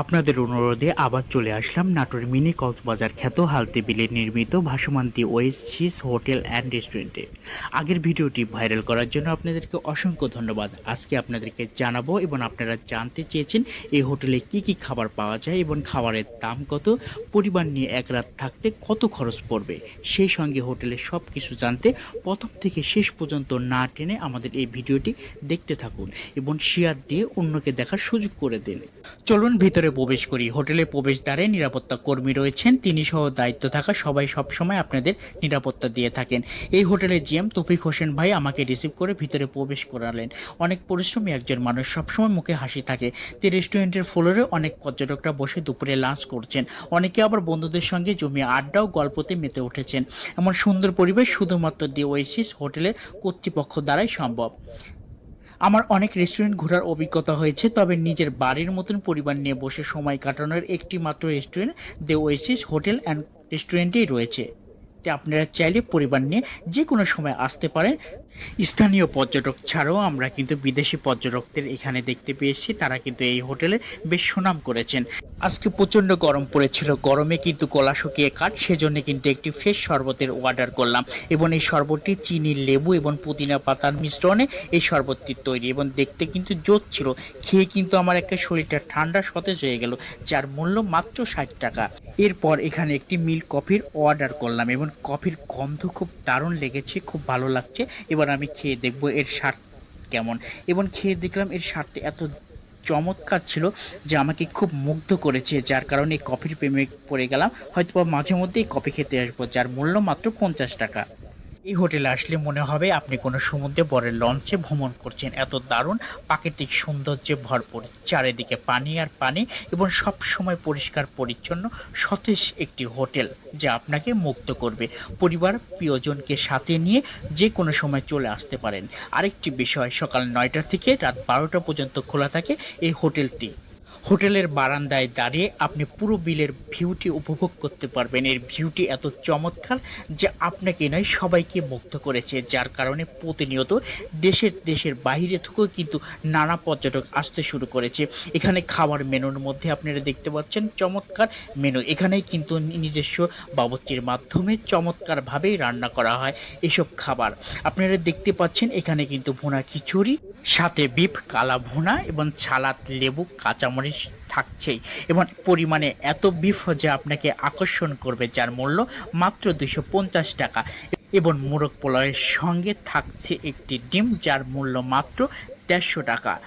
আপনাদের অনুরোধে আবার চলে আসলাম নাটোর মিনি কক্সবাজার খ্যাত হালতে বিলে নির্মিত ভাসমান্তি ওয়েসিস হোটেল অ্যান্ড রেস্টুরেন্টে। আগের ভিডিওটি ভাইরাল করার জন্য আপনাদেরকে অসংখ্য ধন্যবাদ। আজকে আপনাদেরকে জানাব এবং আপনারা জানতে চেয়েছেন এই হোটেলে কি কি খাবার পাওয়া যায় এবং খাবারের দাম কত, পরিবার নিয়ে এক রাত থাকতে কত খরচ পড়বে, সেই সঙ্গে হোটেলের সব কিছু জানতে প্রথম থেকে শেষ পর্যন্ত না টেনে আমাদের এই ভিডিওটি দেখতে থাকুন এবং শেয়ার দিয়ে অন্যকে দেখার সুযোগ করে দিন। চলুন ভিতরে প্রবেশ করি। হোটেলে প্রবেশদ্বারে নিরাপত্তা কর্মী রয়েছেন। তিনি সহ দায়িত্ব থাকা সবাই সবসময় আপনাদের নিরাপত্তা দিয়ে থাকেন। এই হোটেলের জিএম তফিক হোসেন ভাই আমাকে রিসিভ করে ভিতরে প্রবেশ করালেন। অনেক পরিশ্রমী একজন মানুষ সবসময় মুখে হাসি থাকে। এই রেস্টুরেন্টের ফ্লোরে অনেক পর্যটকরা বসে দুপুরে লাঞ্চ করছেন। অনেকে আবার বন্ধুদের সঙ্গে জমিয়ে আড্ডাও গল্পতে মেতে উঠেছেন। এমন সুন্দর পরিবেশ শুধুমাত্র দি ওয়েসিস হোটেলের কর্তৃপক্ষ দ্বারাই সম্ভব। আমার অনেক রেস্টুরেন্ট ঘোরার অভিজ্ঞতা হয়েছে, তবে নিজের বাড়ির মতন পরিবার নিয়ে বসে সময় কাটানোর একটি মাত্র restaurant the Oasis hotel and রেস্টুরেন্টেই রয়েছে। আপনারা চাইলে পরিবার নিয়ে যে কোনো সময় আসতে পারেন। স্থানীয় পর্যটক ছাড়াও আমরা কিন্তু বিদেশি পর্যটকদের এখানে দেখতে পেয়েছি। তারা কিন্তু এই হোটেলে বেশ সুনাম করেছেন। আজকে প্রচণ্ড গরম পড়েছিল। গরমে কিন্তু গলা শুকিয়ে কাঠ, সেজন্য কিন্তু একটি ফ্রেশ শরবতের অর্ডার করলাম এবং এই শরবতটি চিনি, লেবু এবং পুদিনা পাতার মিশ্রণে এই শরবতটি তৈরি এবং দেখতে কিন্তু জোর ছিল। খেয়ে কিন্তু আমার একটা শরীরটা ঠান্ডা সতেজ হয়ে গেল, যার মূল্য মাত্র ষাট টাকা। এরপর এখানে একটি মিল্ক কফির অর্ডার করলাম এবং কফির গন্ধ খুব দারুণ লেগেছে, খুব ভালো লাগছে। এবার আমি খেয়ে দেখব এর স্বাদ কেমন। এবং খেয়ে দেখলাম এর স্বাদটা এত চমৎকার ছিল যে আমাকে খুব মুগ্ধ করেছে, যার কারণে এই কফির প্রেমে পড়ে গেলাম। হয়তো মাঝে মধ্যেই কফি খেতে আসব, যার মূল্য মাত্র পঞ্চাশ টাকা। এই হোটেলে আসলে মনে হবে আপনি কোনো সমুদ্রে বরের লঞ্চে ভ্রমণ করছেন। এত দারুণ, প্রাকৃতিক সৌন্দর্যে ভরপুর। চারিদিকে পানি আর পানি এবং সব সময় পরিষ্কার পরিচ্ছন্ন, সতেজ একটি হোটেল যা আপনাকে মুক্ত করবে। পরিবার, প্রিয়জনকে সাথে নিয়ে যে কোনো সময় চলে আসতে পারেন। আরেকটি বিষয়, সকাল নয়টা থেকে রাত বারোটা পর্যন্ত খোলা থাকে এই হোটেলটি। হোটেলের বারান্দায় দাঁড়িয়ে আপনি পুরো বিলের ভিউটি উপভোগ করতে পারবেন। এর ভিউটি এত চমৎকার যে আপনাকে নয়, সবাইকে মুগ্ধ করেছে, যার কারণে প্রতিনিয়ত দেশের দেশের বাইরে থেকেও কিন্তু নানা পর্যটক আসতে শুরু করেছে। এখানে খাবার মেনুর মধ্যে আপনারা দেখতে পাচ্ছেন চমৎকার মেনু। এখানেই কিন্তু নিজস্ব বাবচ্চির মাধ্যমে চমৎকারভাবেই রান্না করা হয় এসব খাবার। আপনারা দেখতে পাচ্ছেন এখানে কিন্তু ভুনা খিচুড়ি সাথে বিফ, কালা ভুনা এবং ছালাত লেবু, কাঁচামরিচ থাকছেই। এবং পরিমাণে এত বিফ যে আপনাকে আকর্ষণ করবে, যার মূল্য মাত্র দুশো পঞ্চাশ টাকা। এবং মোরগ পোলাওয়ের সঙ্গে থাকছে একটি ডিম, যার মূল্য মাত্র দেড়শো টাকা।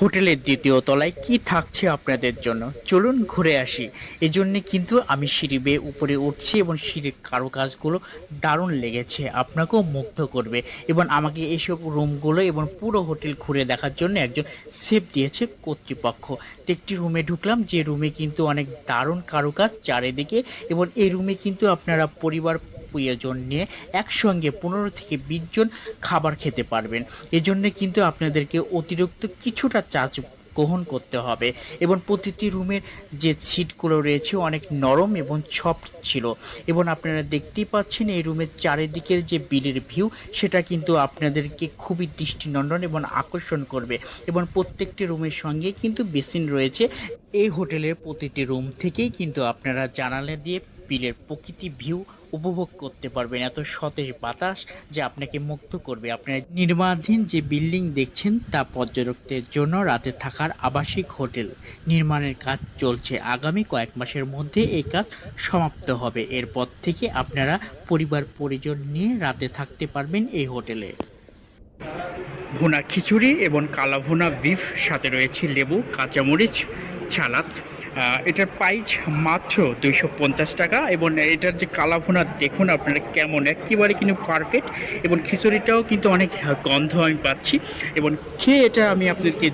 হোটেলের দ্বিতীয় তলায় কি থাকছে আপনাদের জন্য? চলুন ঘুরে আসি। এজন্যে কিন্তু আমি সিঁড়ি বেয়ে উপরে উঠছি এবং সিঁড়ির কারুকাজগুলো দারুণ লেগেছে। আপনাকেও মুগ্ধ করবে। এবং আমাকে এইসব রুমগুলো এবং পুরো হোটেল ঘুরে দেখার জন্য একজন সেফ দিয়েছে কর্তৃপক্ষ। একটি রুমে ঢুকলাম, যে রুমে কিন্তু অনেক দারুণ কারুকাজ চারিদিকে এবং এই রুমে কিন্তু আপনারা পরিবার প্রিয়জন নিয়ে একসঙ্গে পনেরো থেকে বিশ জন খাবার খেতে পারবেন। এজন্য কিন্তু আপনাদেরকে অতিরিক্ত কিছুটা চার্জ গ্রহণ করতে হবে এবং প্রতিটি রুমের যে সিটগুলো রয়েছে অনেক নরম এবং সফট ছিল। এবং আপনারা দেখতেই পাচ্ছেন এই রুমের চারিদিকের যে বিলের ভিউ, সেটা কিন্তু আপনাদেরকে খুবই দৃষ্টিনন্দন এবং আকর্ষণ করবে। এবং প্রত্যেকটি রুমের সঙ্গে কিন্তু বেসিন রয়েছে। এই হোটেলের প্রতিটি রুম থেকেই কিন্তু আপনারা জানালা দিয়ে বিলের প্রকৃতি ভিউ উপভোগ করতে পারবেন। এত সতেজ বাতাস যে আপনাকে মুক্ত করবে। আপনার নির্মাণাধীন যে বিল্ডিং দেখছেন তা পর্যটকদের জন্য রাতে থাকার আবাসিক হোটেল। নির্মাণের কাজ চলছে। আগামী কয়েক মাসের মধ্যে এই কাজ সমাপ্ত হবে। এরপর থেকে আপনারা পরিবার পরিজন নিয়ে রাতে থাকতে পারবেন এই হোটেলে। ভুনা খিচুড়ি এবং কালা ভুনা বিফ সাথে রয়েছে লেবু কাঁচামরিচ আহ, এটার প্রাইস মাত্র দুইশো পঞ্চাশ টাকা এবং এটার যে কালাভুনা দেখুন আপনারা কেমন। একেবারে কিন্তু পারফেক্ট এবং খিচুড়িটাও কিন্তু অনেক গন্ধ আমি পাচ্ছি এবং খেয়ে এটা আমি আপনাদেরকে